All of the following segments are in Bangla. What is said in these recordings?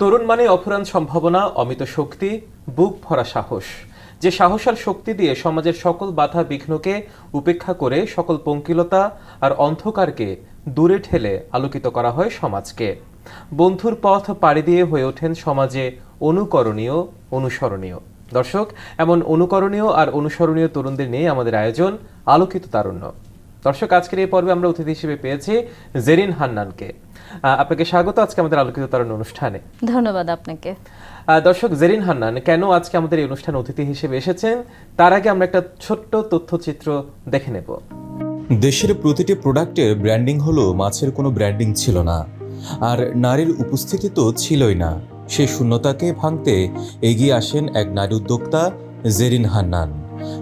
তরুণ মানে অফুরান সম্ভাবনা, অমিত শক্তি, বুক ভরা সাহস। যে সাহস আর শক্তি দিয়ে সমাজের সকল বাধা বিঘ্নকে উপেক্ষা করে সকল পঙ্কিলতা আর অন্ধকারকে দূরে ঠেলে আলোকিত করা হয় সমাজকে। বন্ধুর পথ পাড়ি দিয়ে হয়ে ওঠেন সমাজে অনুকরণীয়, অনুসরণীয়। দর্শক, এমন অনুকরণীয় আর অনুসরণীয় তরুণদের নিয়ে আমাদের আয়োজন আলোকিত তারুণ্য। দর্শক, আজকের এই পর্বে আমরা অতিথি হিসেবে পেয়েছি জেরিন হান্নানকে। আপনাকে স্বাগত আজকে আমাদের আলোকিত তারুণ্য অনুষ্ঠানে। ধন্যবাদ আপনাকে। দর্শক জেরিন হান্নান কেন আজকে আমাদের এই অনুষ্ঠানে অতিথি হিসেবে এসেছেন? তার আগে আমরা একটা ছোট্ট তথ্যচিত্র দেখে নেব। দেশের প্রতিটি প্রোডাক্টের ব্র্যান্ডিং হলো মাছের কোনো ব্র্যান্ডিং ছিল না। আর নারীর উপস্থিতি তো ছিলই না। সেই শূন্যতাকে ভাঙতে এগিয়ে আসেন এক নারী উদ্যোক্তা জেরিন হান্নান।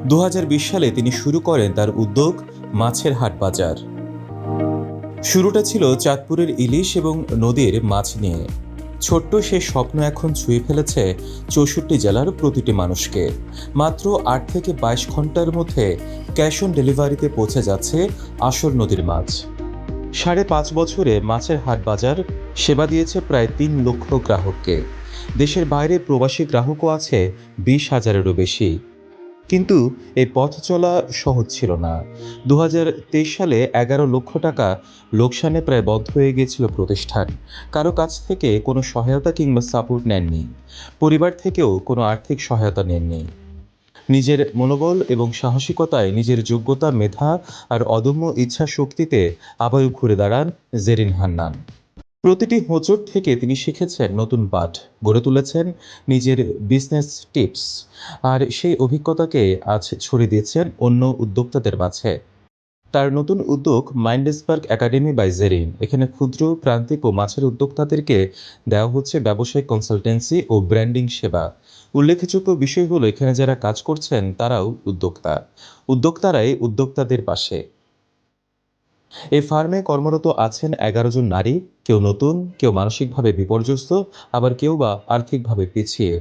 দু হাজার বিশ সালে তিনি শুরু করেন তার উদ্যোগ মাছের হাট বাজার। শুরুটা ছিল চাঁদপুরের ইলিশ এবং নদীর মাছ নিয়ে। ছোট্ট সে স্বপ্ন এখন ছুঁয়ে ফেলেছে চৌষট্টি জেলার প্রতিটি মানুষকে। মাত্র আট থেকে বাইশ ঘণ্টার মধ্যে ক্যাশ অন ডেলিভারিতে পৌঁছে যাচ্ছে আসল নদীর মাছ। সাড়ে পাঁচ বছরে মাছের হাট বাজার সেবা দিয়েছে প্রায় তিন লক্ষ গ্রাহককে। দেশের বাইরে প্রবাসী গ্রাহকও আছে বিশ হাজারেরও বেশি। কিন্তু এই পথ চলা সহজ ছিল না। দু তেইশ সালে এগারো লক্ষ টাকা লোকসানে প্রায় বন্ধ হয়ে গিয়েছিল প্রতিষ্ঠান। কারও কাছ থেকে কোনো সহায়তা কিংবা সাপোর্ট নেননি। পরিবার থেকেও কোনো আর্থিক সহায়তা নেননি। নিজের মনোবল এবং সাহসিকতায় নিজের যোগ্যতা, মেধা আর অদম্য ইচ্ছা শক্তিতে আবারও ঘুরে দাঁড়ান জেরিন হান্নান। প্রতিটি হোঁচট থেকে তিনি শিখেছেন নতুন পাঠ গড়ে তুলেছেন নিজের বিজনেস টিপস আর সেই অভিজ্ঞতাকে আজ ছড়িয়ে দিয়েছেন অন্য উদ্যোক্তাদের মাঝে। তার নতুন উদ্যোগ মাইন্ডেসবার্গ একাডেমি বাই জেরিন এখানে ক্ষুদ্র, প্রান্তিক ও মাছের উদ্যোক্তাদেরকে দেওয়া হচ্ছে ব্যবসায়িক কনসালটেন্সি ও ব্র্যান্ডিং সেবা। উল্লেখযোগ্য বিষয় হলো, এখানে যারা কাজ করছেন, তারাও উদ্যোক্তা। উদ্যোক্তারাই উদ্যোক্তাদের পাশে। এই ফার্মে কর্মরত আছেন এগারো জন নারী, কেউ নতুন, কেউ মানসিকভাবে বিপর্যস্ত, আবার কেউ বা আর্থিকভাবে পিছিয়ে।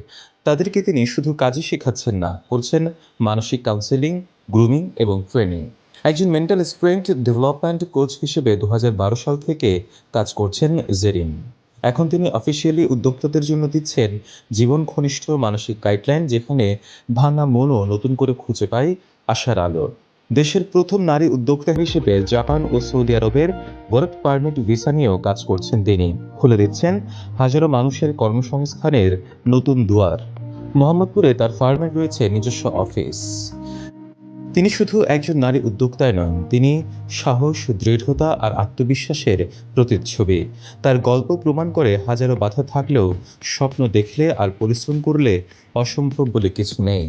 তাদেরকে তিনি শুধু কাজই শেখাচ্ছেন না, করছেন মানসিক কাউন্সেলিং গ্রুমিং এবং ট্রেনিং একজন মেন্টাল স্ট্রেংথ ডেভেলপমেন্ট কোচ হিসেবে দু হাজার বারো সাল থেকে কাজ করছেন জেরিন। এখন তিনি অফিসিয়ালি উদ্যোক্তাদের জন্য দিচ্ছেন জীবন ঘনিষ্ঠ মানসিক গাইডলাইন যেখানে ভাঙা মনও নতুন করে খুঁজে পায় আশার আলো দেশের প্রথম নারী উদ্যোক্তা হিসেবে জাপান ও সৌদি আরবের ওয়ার্ক পারমিট ভিসা নিয়েও কাজ করছেন তিনি। খুলে দিচ্ছেন হাজারো মানুষের কর্মসংস্থানের নতুন দুয়ার। মোহাম্মদপুরে তার ফার্মে রয়েছে নিজস্ব অফিস তিনি শুধু একজন নারী উদ্যোক্তায় নন, তিনি সাহস, দৃঢ়তা আর আত্মবিশ্বাসের প্রতিচ্ছবি। তার গল্প প্রমাণ করে হাজারো বাধা থাকলেও স্বপ্ন দেখলে আর পরিশ্রম করলে অসম্ভব বলে কিছু নেই।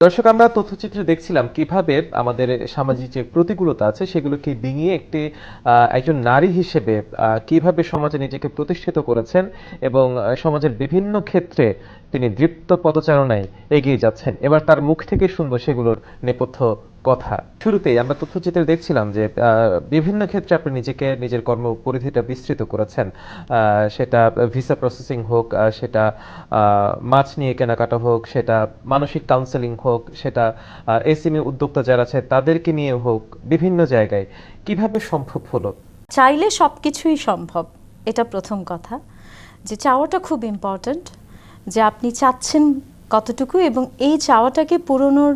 দর্শক, আমরা তথ্যচিত্রে দেখছিলাম কীভাবে আমাদের সামাজিক যে প্রতিকূলতা আছে সেগুলোকে ডিঙিয়ে একটি একজন নারী হিসেবে কীভাবে সমাজে নিজেকে প্রতিষ্ঠিত করেছেন এবং সমাজের বিভিন্ন ক্ষেত্রে তিনি দৃপ্ত পদচারণায় এগিয়ে যাচ্ছেন। এবার তার মুখ থেকে শুনব সেগুলোর নেপথ্য কথা। শুরুতেই আমরা তথ্যচিত্রে দেখছিলাম যে বিভিন্ন ক্ষেত্রে আপনি নিজেকে নিজের কর্ম পরিধিটা বিস্তৃত করেছেন। সেটা ভিসা প্রসেসিং হোক সেটা মাছ নিয়ে কেনাকাটা হোক, সেটা মানসিক কাউন্সেলিং হোক, সেটা এসএমই উদ্যোক্তা যারা আছে তাদেরকে নিয়ে হোক, বিভিন্ন জায়গায় কীভাবে সম্ভব হলো? চাইলে সব কিছুই সম্ভব, এটা প্রথম কথা। যে চাওয়াটা খুব ইম্পর্ট্যান্ট যে আপনি চাচ্ছেন কতটুকু এবং এই চাওয়াটাকে পূরণের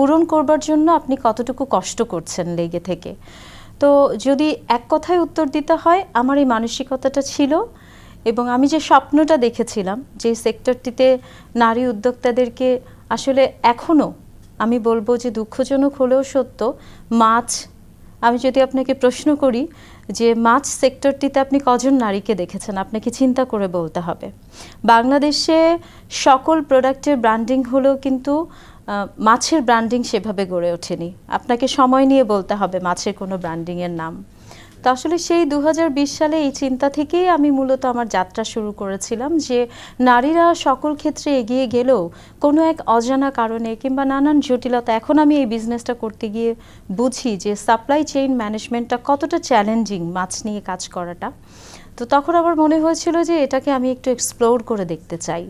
পূরণ করবার জন্য আপনি কতটুকু কষ্ট করছেন লেগে থেকে? তো যদি এক কথায় উত্তর দিতে হয়, আমার এই মানসিকতাটা ছিল এবং আমি যে স্বপ্নটা দেখেছিলাম যে সেক্টরটিতে নারী উদ্যোক্তাদেরকে আসলে এখনও আমি বলব যে দুঃখজনক হলেও সত্য, মাছ, আমি যদি আপনাকে প্রশ্ন করি যে মাছ সেক্টরটিতে আপনি কজন নারীকে দেখেছেন? আপনাকে চিন্তা করে বলতে হবে। বাংলাদেশে সকল প্রোডাক্টের ব্র্যান্ডিং হলেও কিন্তু মাছের ব্র্যান্ডিং সেভাবে গড়ে ওঠেনি। আপনাকে সময় নিয়ে বলতে হবে মাছের কোনো ব্র্যান্ডিংয়ের নাম। তো আসলে সেই দু হাজার বিশ সালে এই চিন্তা থেকেই আমি মূলত আমার যাত্রা শুরু করেছিলাম যে নারীরা সকল ক্ষেত্রে এগিয়ে গেলেও কোনো এক অজানা কারণে কিংবা নানান জটিলতা এখন আমি এই বিজনেসটা করতে গিয়ে বুঝি যে সাপ্লাই চেইন ম্যানেজমেন্টটা কতটা চ্যালেঞ্জিং মাছ নিয়ে কাজ করাটা। তো তখন আমার মনে হয়েছিল যে এটাকে আমি একটু এক্সপ্লোর করে দেখতে চাই।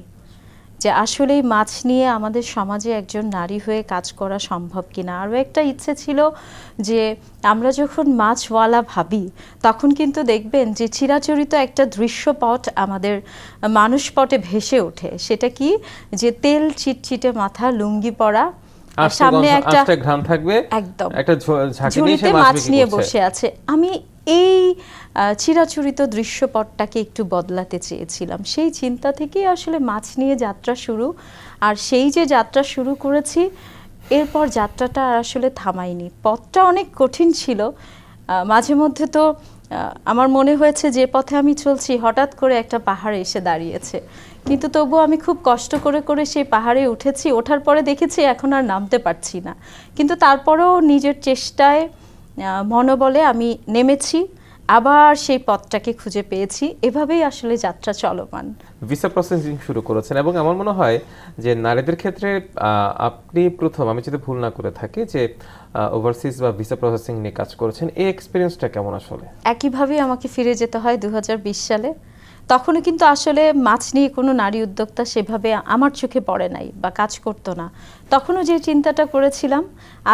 যে আসলেই মাছ নিয়ে আমাদের সমাজে একজন নারী হয়ে কাজ করা সম্ভব কিনা? আরও একটা ইচ্ছে ছিল যে আমরা যখন মাছওয়ালা ভাবি, তখন কিন্তু দেখবেন যে চিরাচরিত একটা দৃশ্যপট আমাদের মানুষপটে ভেসে ওঠে। সেটা কি? যে তেল চিটচিটে মাথা লুঙ্গি পরা আর সামনে একটা ঘ্রাণ থাকবে। একদম। একটা ঝুড়িতে মাছ নিয়ে বসে আছে। আমি এই চিরাচরিত দৃশ্যপটটাকে একটু বদলাতে চেয়েছিলাম। সেই চিন্তা থেকেই আসলে মাছ নিয়ে যাত্রা শুরু। আর সেই যে যাত্রা শুরু করেছি এরপর যাত্রাটা আর আসলে থামাইনি। পথটা অনেক কঠিন ছিল। মাঝে মধ্যে তো আমার মনে হয়েছে যে পথে আমি চলছি হঠাৎ করে একটা পাহাড় এসে দাঁড়িয়েছে। কিন্তু তবু আমি খুব কষ্ট করে করে সেই পাহাড়ে উঠেছি। ওঠার পরে দেখেছি এখন আর নামতে পারছি না। কিন্তু তারপরেও নিজের চেষ্টায় মনোবলে আমি নেমেছি। আবার সেই পথটাকে খুঁজে পেয়েছি। এভাবেই আসলে যাত্রা চলমান। ভিসা প্রসেসিং শুরু করেছেন এবং আমার মনে হয় যে নারীদের ক্ষেত্রে আপনি প্রথম আমি যদি ভুল না করে থাকি যে ওভারসিজ বা ভিসা প্রসেসিং নিয়ে কাজ করেছেন এই এক্সপিরিয়েন্সটা কেমন আসলে? একইভাবেই আমাকে ফিরে যেতে হয় দু হাজার বিশ সালে। তখনও কিন্তু আসলে মাছ নিয়ে কোনো নারী উদ্যোক্তা সেভাবে আমার চোখে পড়ে নাই বা কাজ করতো না। তখনও যে চিন্তাটা করেছিলাম,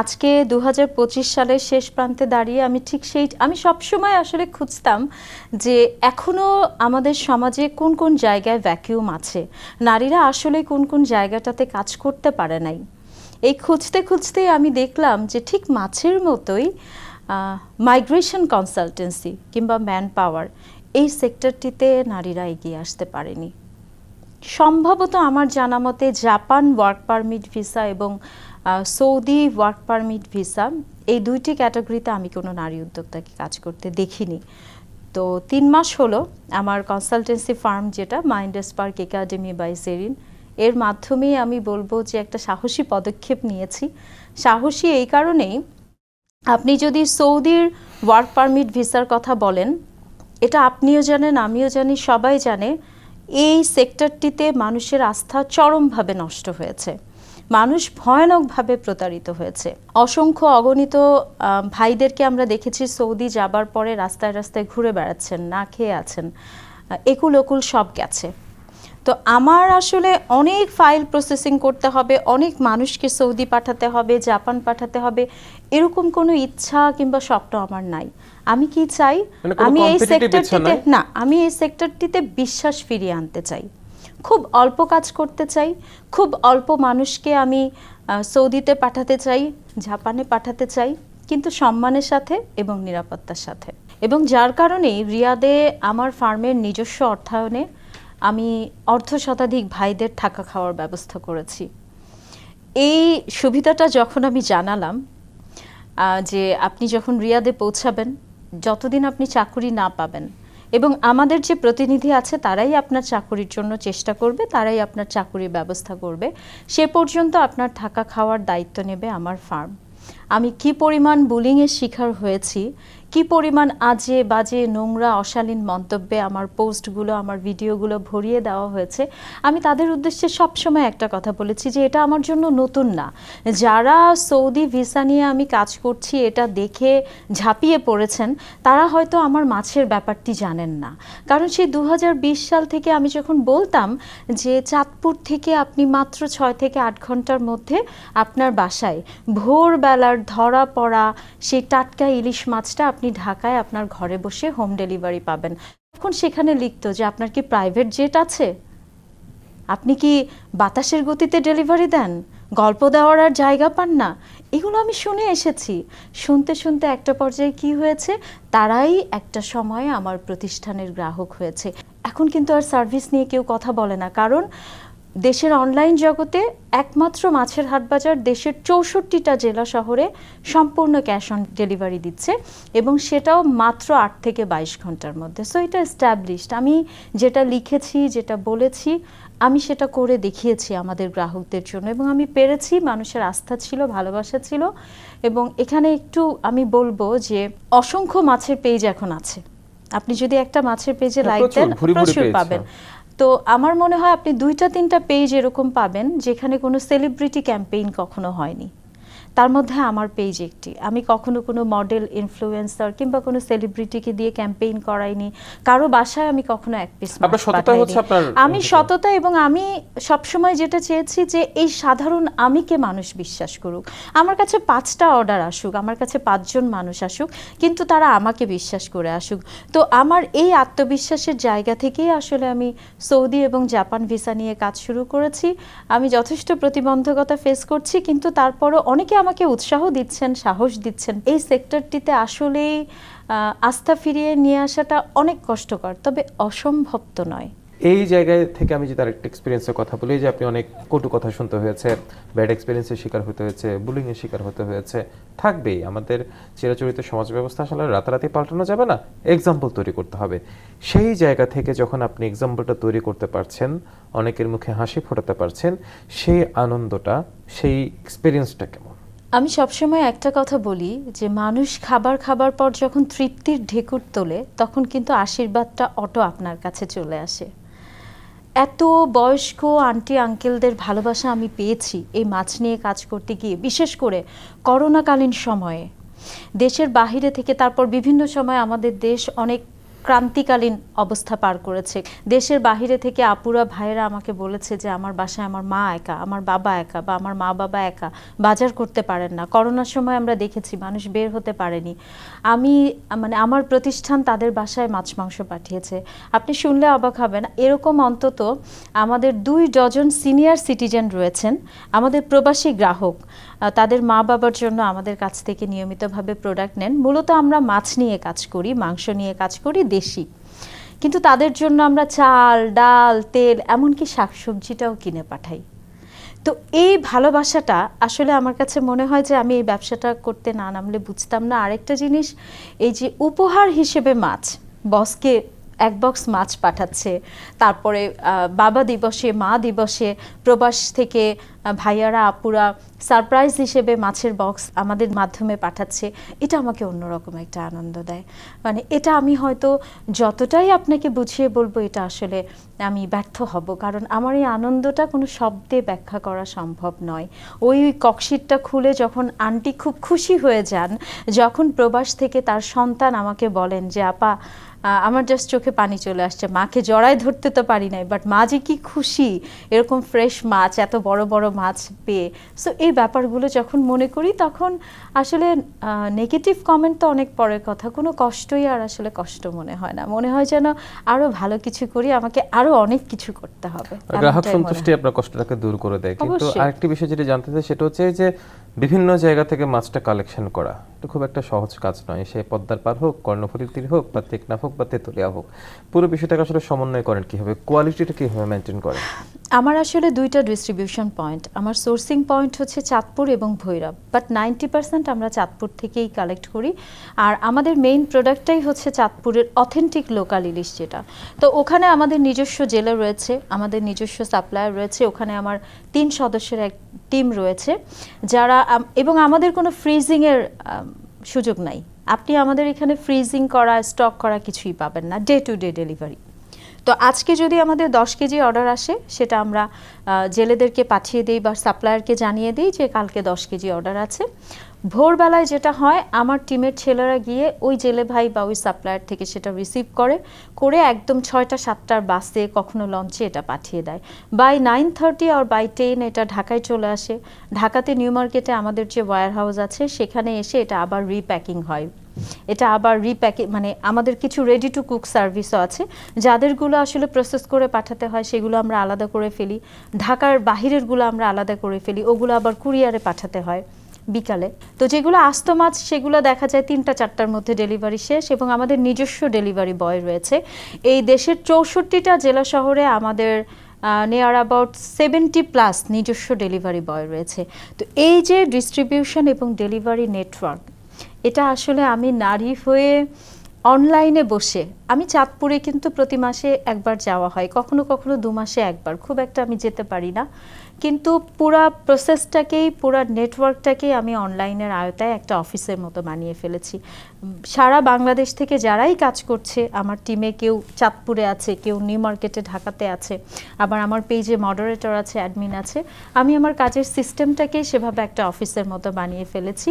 আজকে দু হাজার পঁচিশ সালের শেষ প্রান্তে দাঁড়িয়ে আমি ঠিক সেই, আমি সবসময় আসলে খুঁজতাম যে এখনও আমাদের সমাজে কোন কোন জায়গায় ভ্যাকিউম আছে? নারীরা আসলে কোন কোন জায়গাটাতে কাজ করতে পারে নাই? এই খুঁজতে খুঁজতে আমি দেখলাম যে ঠিক মাছের মতোই মাইগ্রেশন কনসালটেন্সি কিংবা ম্যান পাওয়ার এই সেক্টরটিতে নারীরা এগিয়ে আসতে পারেনি। সম্ভবত আমার জানা মতে জাপান ওয়ার্ক পারমিট ভিসা এবং সৌদি ওয়ার্ক পারমিট ভিসা এই দুইটি ক্যাটাগরিতে আমি কোনো নারী উদ্যোক্তাকে কাজ করতে দেখিনি। তো তিন মাস হলো আমার কনসালটেন্সি ফার্ম যেটা mind spark academy by Serin, এর মাধ্যমেই আমি বলব যে একটা সাহসী পদক্ষেপ নিয়েছি। সাহসী এই কারণেই আপনি যদি সৌদির ওয়ার্ক পারমিট ভিসার কথা বলেন এটা আপনিও জানেন, আমিও জানি, সবাই জানে, এই সেক্টরটিতে মানুষের আস্থা চরমভাবে নষ্ট হয়েছে। মানুষ ভয়ানকভাবে প্রতারিত হয়েছে। অসংখ্য অগণিত ভাইদেরকে আমরা দেখেছি সৌদি যাবার পরে রাস্তায় রাস্তায় ঘুরে বেড়াচ্ছেন, না খেয়ে আছেন, একুল ওকুল সব গেছে। তো আমার আসলে অনেক ফাইল প্রসেসিং করতে হবে, অনেক মানুষকে সৌদি পাঠাতে হবে, জাপান পাঠাতে হবে এরকম কোনো ইচ্ছা কিংবা স্বপ্ন আমার নাই। আমি কি চাই? মানে আমি এই সেক্টরটিতে না আমি এই সেক্টরটিতে বিশ্বাস ফিরিয়ে আনতে চাই। খুব অল্প কাজ করতে চাই খুব অল্প মানুষকে আমি সৌদিতে পাঠাতে চাই জাপানে পাঠাতে চাই কিন্তু সম্মানের সাথে এবং নিরাপত্তার সাথে। এবং যার কারণেই রিয়াদে আমার ফার্মের নিজস্ব অর্থায়নে আমি অর্ধ শতাধিক ভাইদের থাকা খাওয়ার ব্যবস্থা করেছি। এই সুবিধাটা যখন আমি জানালাম যে আপনি যখন রিয়াদে পৌঁছাবেন, যতদিন আপনি চাকুরি না পাবেন এবং আমাদের যে প্রতিনিধি আছে, তারাই আপনার চাকুরির জন্য চেষ্টা করবে, তারাই আপনার চাকুরির ব্যবস্থা করবে। সে পর্যন্ত আপনার থাকা খাওয়ার দায়িত্ব নেবে আমার ফার্ম। আমি কি পরিমাণ বুলিংয়ের শিকার হয়েছি কি পরিমাণ আজে বাজে, নোংরা, অশালীন মন্তব্যে আমার পোস্টগুলো, আমার ভিডিওগুলো ভরিয়ে দেওয়া হয়েছে, আমি তাদের উদ্দেশ্যে সবসময় একটা কথা বলেছি যে এটা আমার জন্য নতুন না। যারা সৌদি ভিসা নিয়ে আমি কাজ করছি, এটা দেখে ঝাঁপিয়ে পড়েছেন, তারা হয়তো আমার মাছের ব্যাপারটি জানেন না। কারণ সেই দু হাজার বিশ সাল থেকে আমি যখন বলতাম যে চাঁদপুর থেকে আপনি মাত্র ছয় থেকে আট ঘণ্টার মধ্যে আপনার বাসায় ভোরবেলার ধরা পড়া সেই টাটকা ইলিশ মাছটা আপনি ঢাকায় আপনার ঘরে বসে হোম ডেলিভারি পাবেন। তখন সেখানে লিখতো যে, আপনার কি প্রাইভেট জেট আছে? আপনি কি বাতাসের গতিতে ডেলিভারি দেন? গল্প দেওয়ার আর জায়গা পান না? এগুলো আমি শুনে এসেছি। শুনতে শুনতে একটা পর্যায়ে কি হয়েছে? তারাই একটা সময়ে আমার প্রতিষ্ঠানের গ্রাহক হয়েছে। এখন কিন্তু আর সার্ভিস নিয়ে কেউ কথা বলে না। কারণ দেশের অনলাইন জগতে একমাত্র মাছের হাট বাজার দেশের চৌষট্টিটা জেলা শহরে সম্পূর্ণ ক্যাশ অন ডেলিভারি দিচ্ছে এবং সেটাও মাত্র আট থেকে বাইশ ঘণ্টার মধ্যে। সো এটা এস্টাবলিশড আমি যেটা লিখেছি যেটা বলেছি আমি সেটা করে দেখিয়েছি আমাদের গ্রাহকদের জন্য এবং আমি পেরেছি মানুষের আস্থা ছিল ভালোবাসা ছিল এবং এখানে একটু আমি বলব যে অসংখ্য মাছের পেজ এখন আছে। আপনি যদি একটা মাছের পেজে হ্যাঁ, লাইক দেন প্রচুর পাবেন। হ্যাঁ। তো আমার মনে হয় আপনি দুইটা, তিনটা পেজ এরকম পাবেন, যেখানে কোনো সেলিব্রিটি ক্যাম্পেইন কখনো হয়নি। তার মধ্যে আমার পেজ একটি। আমি কখনো কোনো মডেল ইনফ্লুয়েন্সার কিংবা কোনো সেলিব্রিটিকে দিয়ে ক্যাম্পেইন করাইনি। কারও বাসায় আমি কখনো এক পিস আমি সততা এবং আমি সবসময় যেটা চেয়েছি যে এই সাধারণ আমিকে মানুষ বিশ্বাস করুক। আমার কাছে পাঁচটা অর্ডার আসুক আমার কাছে পাঁচজন মানুষ আসুক কিন্তু তারা আমাকে বিশ্বাস করে আসুক। তো আমার এই আত্মবিশ্বাসের জায়গা থেকেই আসলে আমি সৌদি এবং জাপান ভিসা নিয়ে কাজ শুরু করেছি। আমি যথেষ্ট প্রতিবন্ধকতা ফেস করছি কিন্তু তারপরও অনেকে আমাকে উৎসাহ দিচ্ছেন, সাহস দিচ্ছেন। এই সেক্টরটিতে আসলেই আস্থা ফিরিয়ে নিয়ে আসাটা অনেক কষ্টকর, তবে অসম্ভব তো নয়। এই জায়গায় থেকে আমি যদি আরেকটা এক্সপিরিয়েন্সের কথা বলি, যে আপনি অনেক কটু কথা শুনতে হয়েছে ব্যাড এক্সপিরিয়েন্সের শিকার হতে হয়েছে বুলিং এর শিকার হতে হয়েছে, থাকবেই। আমাদের চিরাচরিত সমাজ ব্যবস্থা আসলে রাতারাতি পাল্টানো যাবে না এক্সাম্পল তৈরি করতে হবে। সেই জায়গা থেকে যখন আপনি এক্সাম্পলটা তৈরি করতে পারছেন, অনেকের মুখে হাসি ফোটাতে পারছেন, সেই আনন্দটা, সেই এক্সপিরিয়েন্সটা কেমন আমি সবসময় একটা কথা বলি যে, মানুষ খাবার খাবার পর যখন তৃপ্তির ঢেকুর তোলে, তখন কিন্তু আশীর্বাদটা অটো আপনার কাছে চলে আসে। এত বয়স্ক আন্টি আঙ্কেলদের ভালোবাসা আমি পেয়েছি এই মাছ নিয়ে কাজ করতে গিয়ে, বিশেষ করে করোনাকালীন সময়ে। দেশের বাহিরে থেকে তারপর বিভিন্ন সময় আমাদের দেশ অনেক ক্রান্তিকালীন অবস্থা পার করেছে। দেশের বাহিরে থেকে আপুরা, ভাইয়েরা আমাকে বলেছে যে, আমার বাসায় আমার মা একা, আমার বাবা একা বা আমার মা বাবা একা বাজার করতে পারেন না। করোনার সময় আমরা দেখেছি, মানুষ বের হতে পারেনি। আমি মানে আমার প্রতিষ্ঠান তাদের বাসায় মাছ, মাংস পাঠিয়েছে। আপনি শুনলে অবাক হবেন, এরকম অন্তত আমাদের দুই ডজন সিনিয়র সিটিজেন রয়েছেন, আমাদের প্রবাসী গ্রাহক। তাদের মা বাবার জন্য আমাদের কাছ থেকে নিয়মিতভাবে প্রোডাক্ট নেন। মূলত আমরা মাছ নিয়ে কাজ করি, মাংস নিয়ে কাজ করি দেশি। কিন্তু তাদের জন্য আমরা চাল, ডাল, তেল, এমনকি শাকসবজিটাও কিনে পাঠাই। তো এই ভালোবাসাটা আসলে আমার কাছে মনে হয় যে আমি এই ব্যবসাটা করতে না নামলে বুঝতাম না। আরেকটা জিনিস, এই যে উপহার হিসেবে মাছ, বসকে এক বক্স মাছ পাঠাচ্ছে। তারপরে বাবা দিবসে, মা দিবসে প্রবাস থেকে ভাইয়ারা, আপুরা সারপ্রাইজ হিসেবে মাছের বক্স আমাদের মাধ্যমে পাঠাচ্ছে। এটা আমাকে অন্যরকম একটা আনন্দ দেয়। মানে এটা আমি হয়তো যতটাই আপনাকে বুঝিয়ে বলব, এটা আসলে আমি ব্যর্থ হব। কারণ আমার এই আনন্দটা কোনো শব্দে ব্যাখ্যা করা সম্ভব নয়। ওই ককশিটটা খুলে যখন আন্টি খুব খুশি হয়ে যান, যখন প্রবাস থেকে তার সন্তান আমাকে বলেন যে, আপা আমার জাস্ট চোখে পানি চলে আসছে। মাকে জড়ায় ধরতে তো পারি নাই বাট মা যে কি খুশি এরকম ফ্রেশ মাছ এত বড় বড় মাছ পেয়ে। সো এই ব্যাপারগুলো যখন মনে করি তখন আসলে নেগেটিভ কমেন্ট তো অনেক পরের কথা। কোনো কষ্টই আর আসলে কষ্ট মনে হয় না। মনে হয় যেন আরও ভালো কিছু করি আমাকে আরও অনেক কিছু করতে হবে। গ্রাহক সন্তুষ্টি আপনার কষ্টটাকে দূর করে দেয়। কিন্তু। আরেকটি বিষয় যেটা জানতে চাই সেটা হচ্ছে যে বিভিন্ন জায়গা থেকে মাছটা কালেকশন করা। এটা খুব একটা সহজ কাজ নয়। সে পদ্মার পার হোক, কর্ণফুলীর তীর হোক বা টেকনাফ হোক বা তেতুলিয়া হোক, পুরো বিষয়টাকে আসলে সমন্বয় করেন কীভাবে, কোয়ালিটিটা কীভাবে মেনটেন করেন? আমার আসলে দুইটা ডিস্ট্রিবিউশন পয়েন্ট আমার সোর্সিং পয়েন্ট হচ্ছে চাঁদপুর এবং ভৈরব বাট নাইনটি পার্সেন্ট আমরা চাঁদপুর থেকেই কালেক্ট করি। আর আমাদের মেইন প্রোডাক্টটাই হচ্ছে চাঁদপুরের অথেন্টিক লোকাল ইলিশ যেটা। তো ওখানে আমাদের নিজস্ব জেলা রয়েছে, আমাদের নিজস্ব সাপ্লায়ার রয়েছে, ওখানে আমার তিন সদস্যের এক টিম রয়েছে, যারা এবং আমাদের কোনো ফ্রিজিংয়ের সুযোগ নাই। আপনি আমাদের এখানে ফ্রিজিং করা স্টক করা কিছুই পাবেন না ডে টু ডে ডেলিভারি তো আজকে যদি আমাদের দশ কেজি অর্ডার আসে, সেটা আমরা জেলেদেরকে পাঠিয়ে দিই বা সাপ্লায়ারকে জানিয়ে দিই যে কালকে দশ কেজি অর্ডার আছে। ভোরবেলায় যেটা হয়, আমার টিমের ছেলেরা গিয়ে ওই জেলে ভাই বা ওই সাপ্লায়ার থেকে সেটা রিসিভ করে করে একদম ছয়টা, সাতটার বাসে কখনো লঞ্চে এটা পাঠিয়ে দেয়। বাই নাইন থার্টি আর বাই টেন এটা ঢাকায় চলে আসে। ঢাকাতে নিউ মার্কেটে আমাদের যে ওয়্যার হাউস আছে, সেখানে এসে এটা আবার রিপ্যাকিং হয়। এটা আবার রিপ্যাকে মানে আমাদের কিছু রেডি টু কুক সার্ভিসও আছে, যাদেরগুলো আসলে প্রসেস করে পাঠাতে হয়, সেগুলো আমরা আলাদা করে ফেলি। ঢাকার বাহিরেরগুলো আমরা আলাদা করে ফেলি, ওগুলো আবার কুরিয়ারে পাঠাতে হয়। বিকালে। তো যেগুলো আস্ত মাছ, সেগুলো দেখা যায় তিনটা, চারটার মধ্যে ডেলিভারি শেষ এবং আমাদের নিজস্ব ডেলিভারি বয় রয়েছে। এই দেশের চৌষট্টিটা জেলা শহরে আমাদের নিয়ার অ্যাবাউট সেভেন্টি প্লাস নিজস্ব ডেলিভারি বয় রয়েছে। তো এই যে ডিস্ট্রিবিউশন এবং ডেলিভারি নেটওয়ার্ক এটা আসলে আমি নারী হয়ে অনলাইনে বসে, আমি চাঁদপুরে কিন্তু প্রতি মাসে একবার যাওয়া হয়। কখনো কখনো দু মাসে একবার, খুব একটা আমি যেতে পারি না। কিন্তু পুরা প্রসেসটাকেই পুরো নেটওয়ার্কটাকেই আমি অনলাইনের আয়তায় একটা অফিসের মতো বানিয়ে ফেলেছি। সারা বাংলাদেশ থেকে যারাই কাজ করছে আমার টিমে কেউ চাঁদপুরে আছে কেউ নিউ মার্কেটে ঢাকাতে আছে আবার আমার পেজে মডারেটর আছে অ্যাডমিন আছে আমি আমার কাজের সিস্টেমটাকেই সেভাবে একটা অফিসের মতো বানিয়ে ফেলেছি।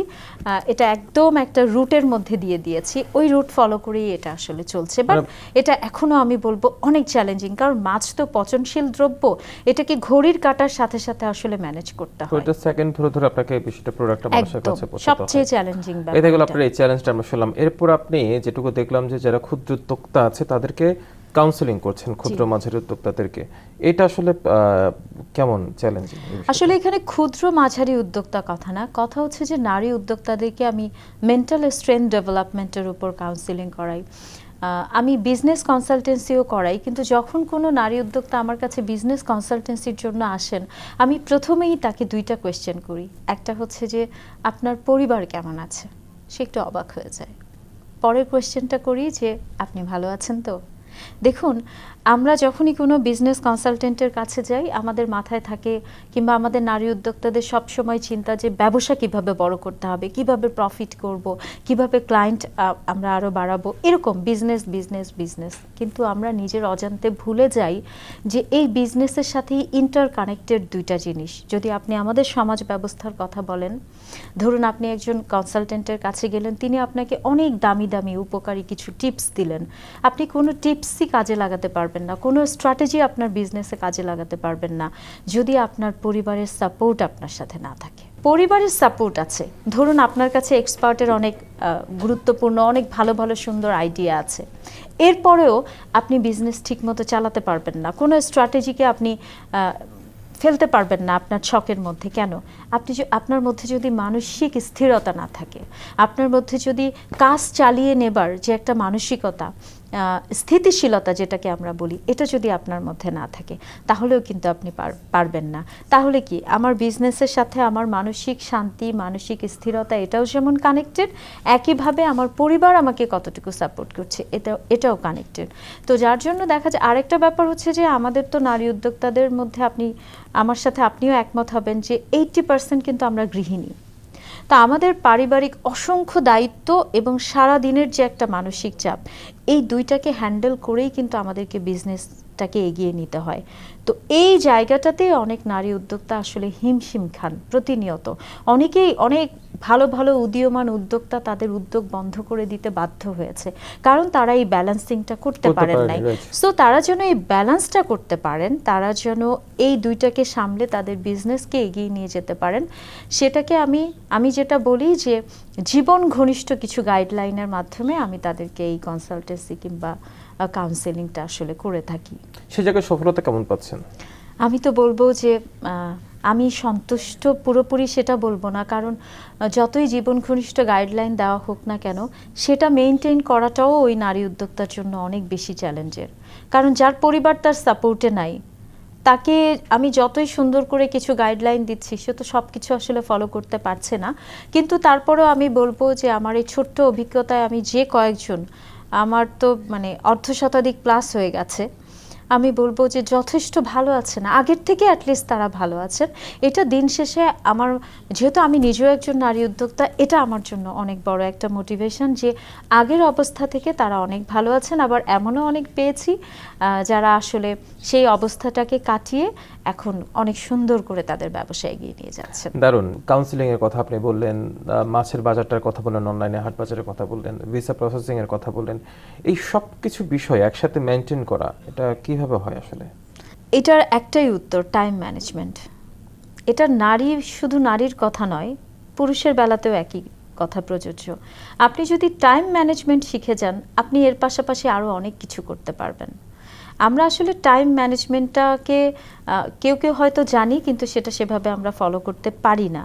এটা একদম একটা রুটের মধ্যে দিয়ে দিয়েছি। ওই রুট ফলো করেই এটা আসলে চলছে। বাট এটা এখনও আমি বলব অনেক চ্যালেঞ্জিং কারণ মাছ তো পচনশীল দ্রব্য এটাকে ঘড়ির কাটার সাথে সাথে আসলে ম্যানেজ করতে হয়। সেকেন্ড ধরে ধরে আপনাকে বিষয়টা প্রোডাক্টটা মানুষের কাছে পৌঁছাতে সবচেয়ে চ্যালেঞ্জিং এই দেখল ব্যাপার আপনার এই চ্যালেঞ্জটা আমরা শুনলাম এরপর আপনি যেটুকু দেখলাম যে যারা ক্ষুদ্র উদ্যোক্তা আছে তাদেরকে কাউন্সেলিং করছেন ক্ষুদ্র মাঝারি উদ্যোক্তাদেরকে। এটা আসলে কেমন চ্যালেঞ্জ আসলে এখানে ক্ষুদ্র মাঝারি উদ্যোক্তা কথা না। কথা হচ্ছে যে নারী উদ্যোক্তাদেরকে আমি মেন্টাল স্ট্রেংথ ডেভেলপমেন্টের উপর কাউন্সিলিং করাই। আমি বিজনেস কনসালটেন্সিও করাই কিন্তু যখন কোনো নারী উদ্যোক্তা আমার কাছে বিজনেস কনসালটেন্সির জন্য আসেন আমি প্রথমেই তাকে দুইটা কোয়েশ্চেন করি। একটা হচ্ছে যে আপনার পরিবার কেমন আছে? সে একটু অবাক হয়ে যায়। পরের কোয়েশ্চেনটা করি যে আপনি ভালো আছেন তো? দেখুন, আমরা যখনই কোনো বিজনেস কনসালটেন্টের কাছে যাই, আমাদের মাথায় থাকে কিংবা আমাদের নারী উদ্যোক্তাদের সব সময় চিন্তা যে ব্যবসা কীভাবে বড় করতে হবে, কীভাবে প্রফিট করব, কীভাবে ক্লায়েন্ট আমরা আরও বাড়াবো, এরকম বিজনেস বিজনেস বিজনেস কিন্তু আমরা নিজের অজান্তে ভুলে যাই যে এই বিজনেসের সাথেই ইন্টার কানেক্টেড দুইটা জিনিস। যদি আপনি আমাদের সমাজ ব্যবস্থার কথা বলেন, ধরুন আপনি একজন কনসালটেন্টের কাছে গেলেন, তিনি আপনাকে অনেক দামি দামি, উপকারী কিছু টিপস দিলেন। আপনি কোনো টিপসই কাজে লাগাতে পারবেন না। কোনো স্ট্র্যাটেজি আপনার বিজনেসে কাজে লাগাতে পারবেন না, যদি আপনার পরিবারের সাপোর্ট আপনার সাথে না থাকে। পরিবারের সাপোর্ট আছে। ধরুন আপনার কাছে এক্সপার্টের অনেক গুরুত্বপূর্ণ, অনেক ভালো ভালো, সুন্দর আইডিয়া আছে। এরপরেও আপনি বিজনেস ঠিকমতো চালাতে পারবেন না। কোনো স্ট্র্যাটেজিকে আপনি ফেলতে পারবেন না আপনার ছকের মধ্যে। কেন? আপনি আপনার মধ্যে যদি মানসিক স্থিরতা না থাকে, আপনার মধ্যে যদি কাজ চালিয়ে নেবার যে একটা মানসিকতা স্থিতিশীলতা যেটাকে আমরা বলি, এটা যদি আপনার মধ্যে না থাকে, তাহলেও কিন্তু আপনি পার- পারবেন না। তাহলে কি, আমার বিজনেসের সাথে আমার মানসিক শান্তি, মানসিক স্থিরতা এটাও যেমন কানেক্টেড একইভাবে আমার পরিবার আমাকে কতটুকু সাপোর্ট করছে এটা এটাও কানেক্টেড তো যার জন্য দেখা যায়, আরেকটা ব্যাপার হচ্ছে যে আমাদের তো নারী উদ্যোক্তাদের মধ্যে আপনি, আমার সাথে আপনিও একমত হবেন যে এইটটি পার্সেন্ট কিন্তু আমরা গৃহিণী। তা আমাদের পারিবারিক অসংখ্য দায়িত্ব এবং সারা দিনের যে একটা মানসিক চাপ, এই দুইটাকে হ্যান্ডেল করেই কিন্তু আমাদেরকে বিজনেসটাকে এগিয়ে নিতে হয়। তো এই জায়গাটাতে অনেক নারী উদ্যোক্তা আসলে হিমশিম খান প্রতিনিয়ত। অনেকেই অনেক ভালো ভালো উদীয়মান উদ্যোক্তা তাদের উদ্যোগ বন্ধ করে দিতে বাধ্য হয়েছে। কারণ তারা এই ব্যালেন্সিংটা করতে পারেন নাই। সো তারা যেন এই ব্যালেন্সটা করতে পারেন তারা যেন এই দুইটাকে সামলে তাদের বিজনেসকে এগিয়ে নিয়ে যেতে পারেন। সেটাকে আমি আমি যেটা বলি যে জীবন ঘনিষ্ঠ কিছু গাইডলাইনের মাধ্যমে আমি তাদেরকে এই কনসালটেন্সি কিংবা কাউন্সেলিংটা আসলে করে থাকি। সে জায়গায় সফলতা কেমন পাচ্ছেন? আমি তো বলব যে আমি সন্তুষ্ট পুরোপুরি সেটা বলব না। কারণ যতই জীবন ঘনিষ্ঠ গাইডলাইন দেওয়া হোক না কেন, সেটা মেনটেন করাটাও ওই নারী উদ্যোক্তার জন্য অনেক বেশি চ্যালেঞ্জের কারণ যার পরিবার তার সাপোর্টে নাই, তাকে আমি যতই সুন্দর করে কিছু গাইডলাইন দিচ্ছি, সে তো সব কিছু আসলে ফলো করতে পারছে না। কিন্তু তারপরেও আমি বলব যে, আমার এই ছোট্ট অভিজ্ঞতায় আমি যে কয়েকজন, আমার তো মানে অর্ধ শতাধিক প্লাস হয়ে গেছে। আমি বলব যে যথেষ্ট ভালো আছে না আগের থেকে অ্যাটলিস্ট তারা ভালো আছেন। এটা দিন শেষে আমার, যেহেতু আমি নিজেও একজন নারী উদ্যোক্তা, এটা আমার জন্য অনেক বড় একটা মোটিভেশন যে আগের অবস্থা থেকে তারা অনেক ভালো আছেন, আবার এমনও অনেক পেয়েছি যারা আসলে সেই অবস্থাটাকে কাটিয়ে এখন অনেক সুন্দর করে তাদের ব্যবসা এগিয়ে নিয়ে যাচ্ছেন। দারুণ কাউন্সিলিং এর কথা আপনি বললেন মাছের বাজারটার কথা বললেন অনলাইনে হাট বাজারের কথা বললেন ভিসা প্রসেসিং এর কথা বললেন। এই সব কিছু বিষয় একসাথে মেনটেন করা এটা কীভাবে হয় আসলে? এটার একটাই উত্তর টাইম ম্যানেজমেন্ট এটা নারী শুধু নারীর কথা নয় পুরুষের বেলাতেও একই কথা প্রযোজ্য। আপনি যদি টাইম ম্যানেজমেন্ট শিখে যান আপনি এর পাশাপাশি আরও অনেক কিছু করতে পারবেন। আমরা আসলে টাইম ম্যানেজমেন্টটাকে কেউ কেউ হয়তো জানি কিন্তু সেটা সেভাবে আমরা ফলো করতে পারি না।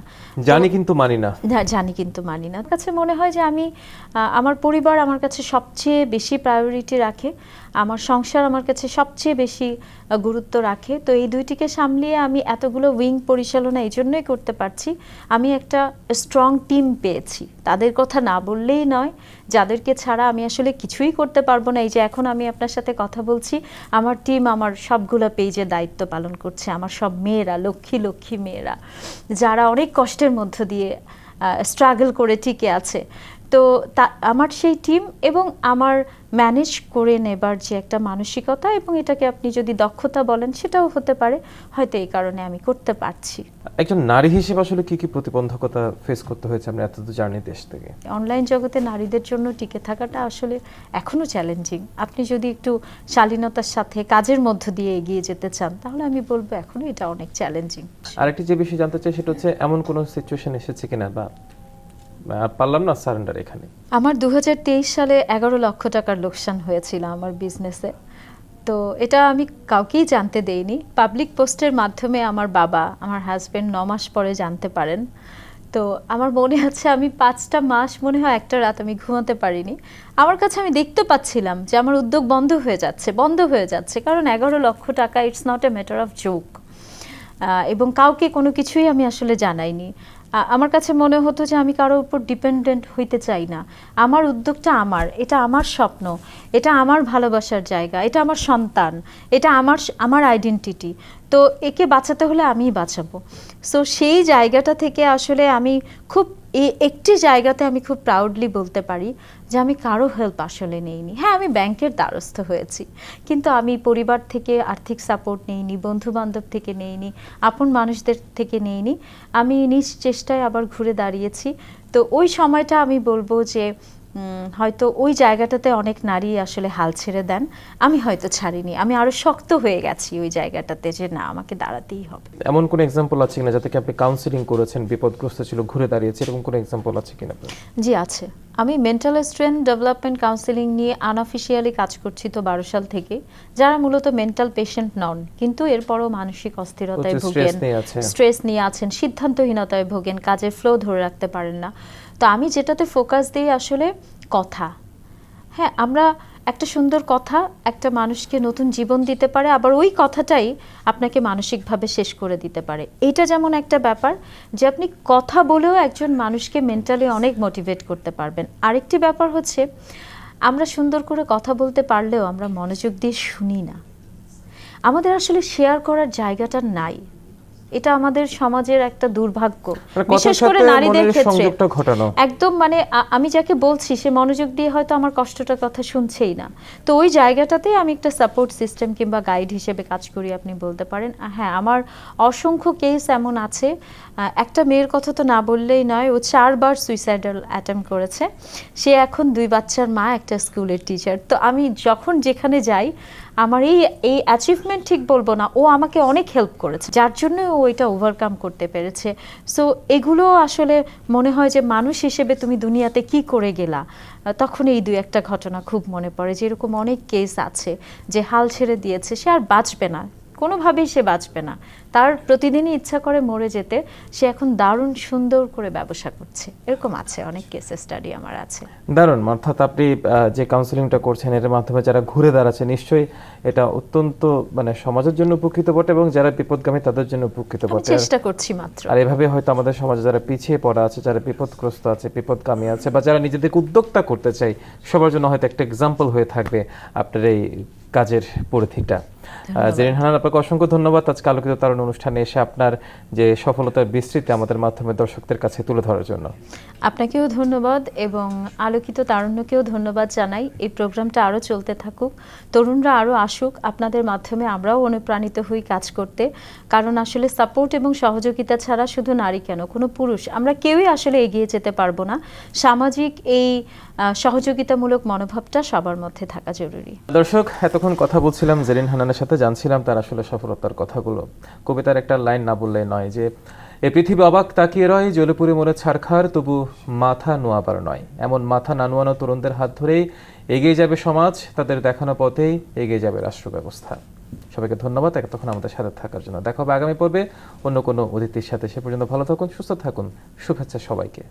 জানি কিন্তু মানি না। জানি কিন্তু মানি না। কাছে মনে হয় যে আমি আমার পরিবার আমার কাছে সবচেয়ে বেশি প্রায়োরিটি রাখে আমার সংসার আমার কাছে সবচেয়ে বেশি গুরুত্ব রাখে। তো এই দুইটিকে সামলিয়ে আমি এতগুলো উইং পরিচালনা এই জন্যই করতে পারছি। আমি একটা স্ট্রং টিম পেয়েছি। তাদের কথা না বললেই নয় যাদেরকে ছাড়া আমি আসলে কিছুই করতে পারব না। এই যে এখন আমি আপনার সাথে কথা বলছি আমার টিম আমার সবগুলো পেজে দায়িত্ব পালন পালন করছে আমার সব মেয়েরা, লক্ষ্মী লক্ষ্মী মেয়েরা, যারা অনেক কষ্টের মধ্য দিয়ে স্ট্রাগল করে টিকে আছে। তো তা আমার সেই টিম এবং আমার ম্যানেজ করে নেবার যে একটা মানসিকতা এবং এটাকে আপনি যদি দক্ষতা বলেন সেটাও হতে পারে হয়তো এই কারণে আমি করতে পারছি। একজন নারী হিসেবে আসলে কি কি প্রতিবন্ধকতা ফেস করতে হয়েছে আমরা এত জার্নি দেশ থেকে? অনলাইন জগতে নারীদের জন্য টিকে থাকাটা আসলে এখনও চ্যালেঞ্জিং আপনি যদি একটু শালীনতার সাথে কাজের মধ্য দিয়ে এগিয়ে যেতে চান তাহলে আমি বলব এখনও এটা অনেক চ্যালেঞ্জিং আরেকটি যে বিষয় জানতে চাই সেটা হচ্ছে এমন কোনো সিচুয়েশন এসেছে কিনা বা পারলাম না সারেন্ডার এখানে। আমার দু সালে এগারো লক্ষ টাকার লোকসান হয়েছিল আমার বিজনেসে তো এটা আমি কাউকেই জানতে দেইনি। পাবলিক পোস্টের মাধ্যমে আমার বাবা, আমার হাজবেন্ড ন মাস পরে জানতে পারেন। তো আমার মনে আছে আমি পাঁচটা মাস, মনে হয় একটা রাত আমি ঘুমাতে পারিনি। আমার কাছে আমি দেখতে পাচ্ছিলাম যে আমার উদ্যোগ বন্ধ হয়ে যাচ্ছে, বন্ধ হয়ে যাচ্ছে। কারণ এগারো লক্ষ টাকা it's not a matter of joke এবং কাউকে কোনো কিছুই আমি আসলে জানাইনি। আমার কাছে মনে হতো যে আমি কারোর উপর ডিপেন্ডেন্ট হইতে চাই না। আমার উদ্যোগটা আমার, এটা আমার স্বপ্ন, এটা আমার ভালোবাসার জায়গা, এটা আমার সন্তান, এটা আমার আমার আইডেন্টিটি তো একে বাঁচাতে হলে আমিই বাঁচাবো। সো সেই জায়গাটা থেকে আসলে আমি খুব এই একটি জায়গাতে আমি খুব প্রাউডলি বলতে পারি যে আমি কারও হেল্প আসলে নেইনি। হ্যাঁ আমি ব্যাংকের দ্বারস্থ হয়েছি। কিন্তু আমি পরিবার থেকে আর্থিক সাপোর্ট নেইনি বন্ধু বান্ধব থেকে নেইনি, আপন মানুষদের থেকে নেইনি। আমি নিজ চেষ্টায় আবার ঘুরে দাঁড়িয়েছি। তো ওই সময়টা আমি বলব যে হয়তো ওই জায়গাটাতে অনেক নারী আসলে হাল ছেড়ে দেন। আমি হয়তো ছাড়িনি। আমি আরও শক্ত হয়ে গেছি ওই জায়গাটাতে যে না আমাকে দাঁড়াতেই হবে। এমন কোন এক্সাম্পল আছে কিনা যাতে কি আপনি কাউন্সিলিং করেছেন বিপদগ্রস্ত ছিল ঘুরে দাঁড়িয়েছে এরকম কোন এক্সাম্পল আছে কিনা জি আছে। আমি মেন্টাল স্ট্রেন ডেভেলপমেন্ট কাউন্সিলিং নিয়ে আনঅফিসিয়ালি কাজ করছি তো বারো সাল থেকে। যারা মূলত মেন্টাল পেশেন্ট নন কিন্তু এরপরও মানসিক অস্থিরতায় ভোগেন স্ট্রেস নিয়ে আছেন সিদ্ধান্তহীনতায় ভোগেন কাজের ফ্লো ধরে রাখতে পারেন না। তো আমি যেটাতে ফোকাস দিই আসলে কথা। হ্যাঁ আমরা একটা সুন্দর কথা একটা মানুষকে নতুন জীবন দিতে পারে, আবার ওই কথাটাই আপনাকে মানসিকভাবে শেষ করে দিতে পারে। এটা যেমন একটা ব্যাপার যে আপনি কথা বলেও একজন মানুষকে মেন্টালি অনেক মোটিভেট করতে পারবেন। আরেকটি ব্যাপার হচ্ছে, আমরা সুন্দর করে কথা বলতে পারলেও আমরা মনোযোগ দিয়ে শুনি না। আমাদের আসলে শেয়ার করার জায়গাটা নাই। এটা আমাদের সমাজের একটা দুর্ভাগ্য। মানে বিশেষ করে নারীদের ক্ষেত্রে। একদম মানে আমি যাকে বলছি সে মনোযোগ দিয়ে হয়তো আমার কষ্টটার কথা শুনছেই না। তো ওই জায়গাটাতেই আমি একটা সাপোর্ট সিস্টেম কিংবা গাইড হিসেবে কাজ করি আপনি বলতে পারেন। হ্যাঁ আমার অসংখ্য কেস এমন আছে। একটা মেয়ের কথা তো না বললেই নয় ও চারবার সুইসাইডাল অ্যাটেম্প করেছে। সে এখন দুই বাচ্চার মা একটা স্কুলের টিচার তো আমি যখন যেখানে যাই আমার এই এই অ্যাচিভমেন্ট ঠিক বলব না। ও আমাকে অনেক হেল্প করেছে, যার জন্য ও এটা ওভারকাম করতে পেরেছে। সো এগুলো আসলে মনে হয় যে মানুষ হিসেবে তুমি দুনিয়াতে কি করে গেলা তখন এই দুই একটা ঘটনা খুব মনে পড়ে। যে এরকম অনেক কেস আছে, যে হাল ছেড়ে দিয়েছে, সে আর বাঁচবে না। কোনোভাবেই সে বাঁচবে না। তার প্রতিদিনই ইচ্ছা করে মরে যেতে সে এখন দারুণ সুন্দর করে ব্যবসা করছে। এরকম আছে অনেক কেস স্টাডি আমার আছে। দারুণ অর্থাৎ আপনি যে কাউন্সিলিংটা করছেন এর মাধ্যমে যারা ঘুরে দাঁড়াচ্ছে নিশ্চয়ই এটা অত্যন্ত মানে সমাজের জন্য উপকৃত বটে এবং যারা বিপদগামী তাদের জন্য উপকৃত বটে। চেষ্টা করছি মাত্র। আর এভাবে হয়তো আমাদের সমাজে যারা পিছিয়ে পড়া আছে যারা বিপদগ্রস্ত আছে বিপদগামী আছে বা যারা নিজেদেরকে উদ্যোক্তা করতে চাই সবার জন্য হয়তো একটা এক্সাম্পল হয়ে থাকবে আপনার এই কাজের পরিধিটা। জেরিন হানান আপনাকে অসংখ্য ধন্যবাদ। আজকে আলোকিত তারণ অনুষ্ঠানে এসে আপনার যে সফলতার বিস্তৃতি আমাদের মাধ্যমে দর্শকদের কাছে তুলে ধরার জন্য। আপনাকেও ধন্যবাদ এবং আলোকিত তারুণ্যকেও ধন্যবাদ জানাই। এই প্রোগ্রামটা আরও চলতে থাকুক তরুণরা আরও আসুক আপনাদের মাধ্যমে আমরাও অনুপ্রাণিত হই কাজ করতে। কারণ আসলে সাপোর্ট এবং সহযোগিতা ছাড়া শুধু নারী কেন কোনো পুরুষ আমরা কেউই আসলে এগিয়ে যেতে পারব না। সামাজিক এই সহযোগিতামূলক মনোভাবটা সবার মধ্যে থাকা জরুরি। দর্শক এতক্ষণ কথা বলছিলাম জেরিন হানানের সাথে জানছিলাম তার আসলে সফলতার কথাগুলো। কবিতার একটা লাইন না বললে নয় যে, এ পৃথিবী অবাক তাকিয়ে রয়, জলপুরে মনে ছাড়খার তবু মাথা নোয়াবার নয়। এমন মাথা না নোয়ানো তরুণদের হাত ধরেই এগিয়ে যাবে সমাজ, তাদের দেখানো পথেই এগিয়ে যাবে রাষ্ট্র ব্যবস্থা সবাইকে ধন্যবাদ, এতক্ষণ আমাদের সাথে থাকার জন্য। দেখা হবে আগামী পর্বে অন্য কোনো অতিথির সাথে। সে পর্যন্ত ভালো থাকুন, সুস্থ থাকুন। শুভেচ্ছা সবাইকে।